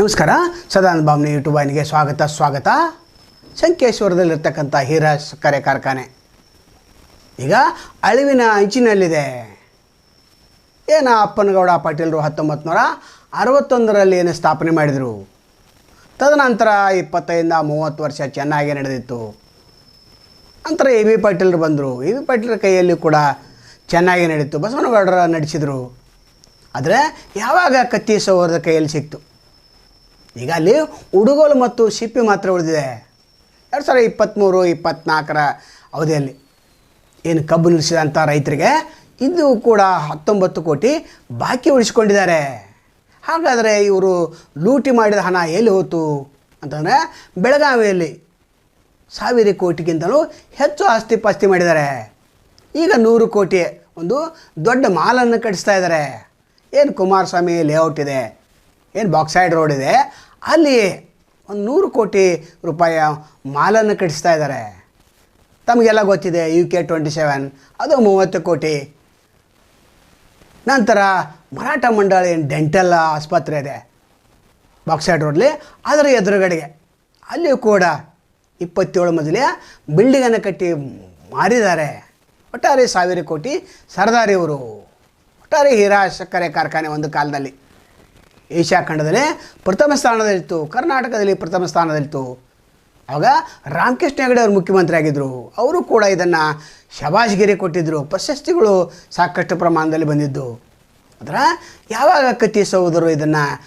ನಮಸ್ಕಾರ. ಸದಾನಂದ ಬಾಮ್ನಿ ಯೂಟ್ಯೂಬ್ ವಾಹಿನಿಗೆ ಸ್ವಾಗತ ಸ್ವಾಗತ. ಸಂಕೇಶ್ವರದಲ್ಲಿರ್ತಕ್ಕಂಥ ಹೀರಾ ಸಕ್ಕರೆ ಕಾರ್ಖಾನೆ. ಈಗ ಅಳಿವಿನ ಅಂಚಿನಲ್ಲಿದೆ. ಏನು ಅಪ್ಪನಗೌಡ ಪಾಟೀಲರು ಹತ್ತೊಂಬತ್ತು ನೂರ ಅರವತ್ತೊಂದರಲ್ಲಿ ಏನು ಸ್ಥಾಪನೆ ಮಾಡಿದರು? ತದನಂತರ ಇಪ್ಪತ್ತೈದಿಂದ ಮೂವತ್ತು ವರ್ಷ ಚೆನ್ನಾಗಿ ನಡೆದಿತ್ತು. ನಂತರ ಎ ಬಿ ಪಾಟೀಲರು ಬಂದರು. ಎ ಬಿ ಪಾಟೀಲರ ಕೈಯಲ್ಲಿ ಕೂಡ ಚೆನ್ನಾಗಿ ನಡೀತು. ಬಸವನಗೌಡರ ನಡೆಸಿದರು. ಆದರೆ ಯಾವಾಗ ಕತ್ತಿ ಕೈಯಲ್ಲಿ ಸಿಕ್ತು? ಈಗ ಅಲ್ಲಿ ಉಡುಗೋಲು ಮತ್ತು ಶಿಪ್ಪಿ ಮಾತ್ರ ಉಳಿದಿದೆ. ಎರಡು ಸಾವಿರದ ಇಪ್ಪತ್ತ್ಮೂರು ಇಪ್ಪತ್ತ್ನಾಲ್ಕರ ಅವಧಿಯಲ್ಲಿ. ಏನು ಕಬ್ಬು ನಿಲ್ಲಿಸಿದಂಥ ರೈತರಿಗೆ ಇದು ಕೂಡ ಹತ್ತೊಂಬತ್ತು ಕೋಟಿ ಬಾಕಿ ಉಳಿಸ್ಕೊಂಡಿದ್ದಾರೆ. ಹಾಗಾದರೆ ಇವರು ಲೂಟಿ ಮಾಡಿದ ಹಣ ಎಲ್ಲಿ ಹೋಯ್ತು ಅಂತಂದರೆ ಬೆಳಗಾವಿಯಲ್ಲಿ ಸಾವಿರ ಕೋಟಿಗಿಂತಲೂ ಹೆಚ್ಚು ಆಸ್ತಿ ಪಾಸ್ತಿ ಮಾಡಿದ್ದಾರೆ. ಈಗ ನೂರು ಕೋಟಿ ಒಂದು ದೊಡ್ಡ ಮಾಲನ್ನು ಕಟ್ಟಿಸ್ತಾ ಇದ್ದಾರೆ. ಏನು ಕುಮಾರಸ್ವಾಮಿ ಲೇಔಟ್ ಇದೆ? ಏನು ಬಾಕ್ಸೈಡ್ ರೋಡ್ ಇದೆ? ಅಲ್ಲಿ ಒಂದು ನೂರು ಕೋಟಿ ರೂಪಾಯಿಯ ಮಾಲನ್ನು ಕಟ್ಟಿಸ್ತಾ ಇದ್ದಾರೆ. ತಮಗೆಲ್ಲ ಗೊತ್ತಿದೆ ಯು ಕೆ ಟ್ವೆಂಟಿ ಸೆವೆನ್ ಅದು ಮೂವತ್ತು ಕೋಟಿ. ನಂತರ ಮರಾಠ ಮಂಡಳಿ ಡೆಂಟಲ್ ಆಸ್ಪತ್ರೆ ಇದೆ ಬಾಕ್ಸೈಡ್ ರೋಡ್ಲಿ ಅದರ ಎದುರುಗಡೆಗೆ, ಅಲ್ಲಿಯೂ ಕೂಡ ಇಪ್ಪತ್ತೇಳು ಮೊದಲೇ ಬಿಲ್ಡಿಂಗನ್ನು ಕಟ್ಟಿ ಮಾರಿದ್ದಾರೆ. ಒಟ್ಟಾರೆ ಸಾವಿರ ಕೋಟಿ ಸರ್ದಾರಿ ಇವರು ಒಟ್ಟಾರೆ ಹೀರಾ ಸಕ್ಕರೆ ಕಾರ್ಖಾನೆ ಒಂದು ಕಾಲದಲ್ಲಿ. ಏಷ್ಯಾ ಖಂಡದಲ್ಲಿ ಪ್ರಥಮ ಸ್ಥಾನದಲ್ಲಿತ್ತು, ಕರ್ನಾಟಕದಲ್ಲಿ ಪ್ರಥಮ ಸ್ಥಾನದಲ್ಲಿತ್ತು. ಆವಾಗ ರಾಮಕೃಷ್ಣ ಹೆಗಡೆ ಅವರು ಮುಖ್ಯಮಂತ್ರಿ ಆಗಿದ್ದರು ಅವರು ಕೂಡ ಇದನ್ನು ಶಬಾಷ್ಗಿರಿ ಕೊಟ್ಟಿದ್ದರು ಪ್ರಶಸ್ತಿಗಳು ಸಾಕಷ್ಟು ಪ್ರಮಾಣದಲ್ಲಿ ಬಂದಿದ್ದು. ಅದರ ಯಾವಾಗ ಕತ್ತಿ ಸಹೋದರು ಇದನ್ನು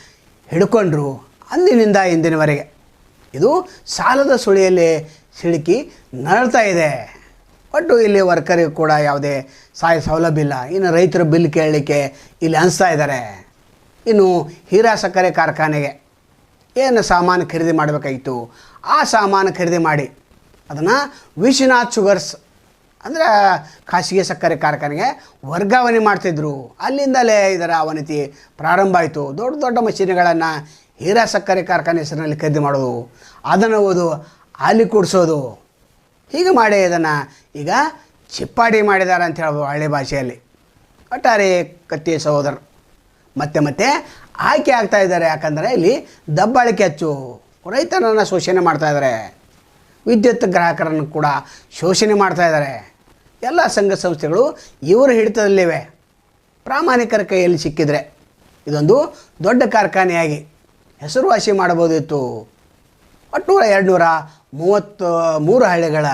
ಹಿಡ್ಕೊಂಡ್ರು? ಅಂದಿನಿಂದ ಇಂದಿನವರೆಗೆ. ಇದು ಸಾಲದ ಸುಳಿಯಲ್ಲಿ ಸಿಳುಕಿ ನರಳ್ತಾ ಇದೆ. ಒಟ್ಟು ಇಲ್ಲಿ ವರ್ಕರಿಗೆ ಕೂಡ ಯಾವುದೇ ಸಹಾಯ ಸೌಲಭ್ಯ ಇಲ್ಲ. ಇನ್ನು ರೈತರ ಬಿಲ್ ಕೇಳಲಿಕ್ಕೆ ಇಲ್ಲಿ ಅನಿಸ್ತಾ ಇದ್ದಾರೆ. ಇನ್ನು ಹೀರಾ ಸಕ್ಕರೆ ಕಾರ್ಖಾನೆಗೆ ಏನು ಸಾಮಾನು ಖರೀದಿ ಮಾಡಬೇಕಾಗಿತ್ತು ಆ ಸಾಮಾನು ಖರೀದಿ ಮಾಡಿ ಅದನ್ನು ವಿಶ್ವನಾಥ್ ಶುಗರ್ಸ್ ಅಂದರೆ ಖಾಸಗಿ ಸಕ್ಕರೆ ಕಾರ್ಖಾನೆಗೆ ವರ್ಗಾವಣೆ ಮಾಡ್ತಿದ್ರು. ಅಲ್ಲಿಂದಲೇ ಇದರ ಅವನತಿ ಪ್ರಾರಂಭ ಆಯಿತು. ದೊಡ್ಡ ದೊಡ್ಡ ಮಷೀನ್ಗಳನ್ನು ಹೀರಾ ಸಕ್ಕರೆ ಕಾರ್ಖಾನೆ ಹೆಸರಿನಲ್ಲಿ ಖರೀದಿ ಮಾಡೋದು, ಅದನ್ನು ಓದು, ಅಲ್ಲಿ ಕೂಡಿಸೋದು. ಹೀಗೆ ಮಾಡಿ ಇದನ್ನು ಈಗ ಚಿಪ್ಪಾಡಿ ಮಾಡಿದ್ದಾರೆ ಅಂತ ಹೇಳ್ಬೋದು ಹಳ್ಳಿ ಭಾಷೆಯಲ್ಲಿ. ಒಟ್ಟಾರೆ ಕತ್ತಿ ಸಹೋದರ. ಮತ್ತೆ ಮತ್ತೆ ಆಯ್ಕೆ ಆಗ್ತಾ ಇದ್ದಾರೆ. ಯಾಕಂದರೆ ಇಲ್ಲಿ ದಬ್ಬಾಳಿಕೆ ಹೆಚ್ಚು. ರೈತರನ್ನು ಶೋಷಣೆ ಮಾಡ್ತಾ ಇದ್ದಾರೆ. ವಿದ್ಯುತ್ ಗ್ರಾಹಕರನ್ನು ಕೂಡ ಶೋಷಣೆ ಮಾಡ್ತಾ ಇದ್ದಾರೆ. ಎಲ್ಲ ಸಂಘ ಸಂಸ್ಥೆಗಳು ಇವರ ಹಿಡಿತದಲ್ಲಿವೆ. ಪ್ರಾಮಾಣಿಕರ ಕೈಯಲ್ಲಿ ಸಿಕ್ಕಿದರೆ ಇದೊಂದು ದೊಡ್ಡ ಕಾರ್ಖಾನೆಯಾಗಿ ಹೆಸರುವಾಸಿ ಮಾಡಬಹುದಿತ್ತು. ಒಟ್ಟುನೂರ ಎರಡು ನೂರ ಮೂವತ್ತು, ಮೂರು ಹಳ್ಳಿಗಳ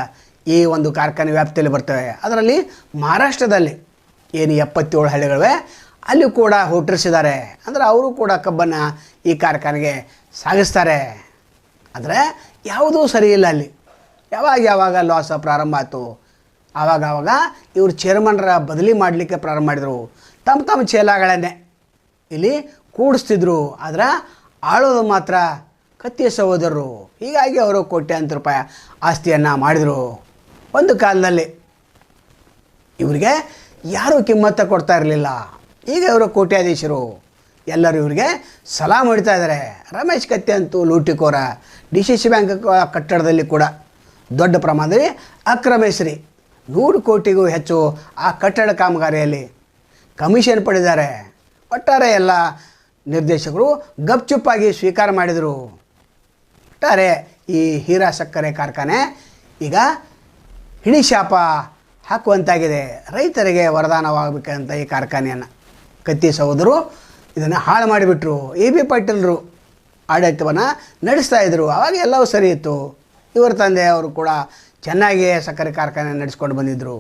ಈ ಒಂದು ಕಾರ್ಖಾನೆ ವ್ಯಾಪ್ತಿಯಲ್ಲಿ ಬರ್ತವೆ. ಅದರಲ್ಲಿ ಮಹಾರಾಷ್ಟ್ರದಲ್ಲಿ ಏನು ಎಪ್ಪತ್ತೇಳು ಹಳ್ಳಿಗಳಿವೆ? ಅಲ್ಲಿ ಕೂಡ ಹುಟ್ಟಿಸಿದ್ದಾರೆ. ಅಂದರೆ ಅವರು ಕೂಡ ಕಬ್ಬನ್ನು ಈ ಕಾರ್ಖಾನೆಗೆ ಸಾಗಿಸ್ತಾರೆ. ಆದರೆ ಯಾವುದೂ ಸರಿಯಿಲ್ಲ ಅಲ್ಲಿ. ಯಾವಾಗ ಯಾವಾಗ ಲಾಸ ಪ್ರಾರಂಭ ಆಯಿತು? ಆವಾಗ ಆವಾಗ ಇವರು ಚೇರ್ಮನ್ರ ಬದಲಿ ಮಾಡಲಿಕ್ಕೆ ಪ್ರಾರಂಭ ಮಾಡಿದರು. ತಮ್ಮ ತಮ್ಮ ಚೇಲಾಗಳನ್ನೇ ಇಲ್ಲಿ ಕೂಡಿಸ್ತಿದ್ರು. ಆದರೆ ಆಳೋದು ಮಾತ್ರ ಕತ್ತಿಯ ಸಹೋದರರು. ಹೀಗಾಗಿ ಅವರು ಕೋಟ್ಯಾಂತರ ರೂಪಾಯಿ ಆಸ್ತಿಯನ್ನು ಮಾಡಿದರು. ಒಂದು ಕಾಲದಲ್ಲಿ ಇವರಿಗೆ ಯಾರೂ ಕಿಮ್ಮತ್ತ ಕೊಡ್ತಾ ಇರಲಿಲ್ಲ. ಈಗ ಇವರು ಕೋಟ್ಯಾಧೀಶರು. ಎಲ್ಲರೂ ಇವರಿಗೆ ಸಲಾಮ್ ಹೊಡಿತಾ ಇದ್ದಾರೆ ರಮೇಶ್ ಕತ್ತೆ ಅಂತೂ ಲೂಟಿಕೋರ. ಡಿ ಸಿ ಸಿ ಬ್ಯಾಂಕ್ ಕಟ್ಟಡದಲ್ಲಿ ಕೂಡ ದೊಡ್ಡ ಪ್ರಮಾಣದಲ್ಲಿ ಅಕ್ರಮೇಶ್ರಿ ನೂರು ಕೋಟಿಗೂ ಹೆಚ್ಚು ಆ ಕಟ್ಟಡ ಕಾಮಗಾರಿಯಲ್ಲಿ ಕಮಿಷನ್ ಪಡೆದಿದ್ದಾರೆ. ಒಟ್ಟಾರೆ ಎಲ್ಲ ನಿರ್ದೇಶಕರು ಗಪ್ಚುಪ್ಪಾಗಿ ಸ್ವೀಕಾರ ಮಾಡಿದರು. ಒಟ್ಟಾರೆ ಈ ಹೀರಾ ಸಕ್ಕರೆ ಕಾರ್ಖಾನೆ ಈಗ ಹಿಡಿಶಾಪ ಹಾಕುವಂತಾಗಿದೆ. ರೈತರಿಗೆ ವರದಾನವಾಗಬೇಕಂತ ಈ ಕಾರ್ಖಾನೆಯನ್ನು. ಕತ್ತಿ ಸಹೋದರು ಇದನ್ನು ಹಾಳು ಮಾಡಿಬಿಟ್ರು ಎ ಬಿ ಪಾಟೀಲರು ಆಡಳಿತವನ್ನು ನಡೆಸ್ತಾ ಇದ್ದರು ಆವಾಗ ಎಲ್ಲವೂ ಸರಿ ಇತ್ತು. ಇವರ ತಂದೆ ಅವರು ಕೂಡ ಚೆನ್ನಾಗಿ ಸಕ್ಕರೆ ಕಾರ್ಖಾನೆ ನಡೆಸ್ಕೊಂಡು ಬಂದಿದ್ದರು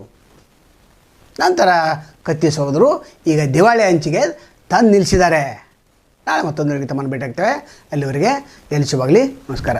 ನಂತರ ಕತ್ತಿ ಸಹೋದರು ಈಗ ದಿವಾಳಿ ಹಂಚಿಗೆ ತಂದು ನಿಲ್ಲಿಸಿದ್ದಾರೆ ನಾಳೆ ಮತ್ತೊಂದು ತಮ್ಮನ್ನು ಭೇಟಿಯಾಗ್ತೇವೆ. ಅಲ್ಲಿವರೆಗೆ ಎಲ್ಲಿ ನಮಸ್ಕಾರ.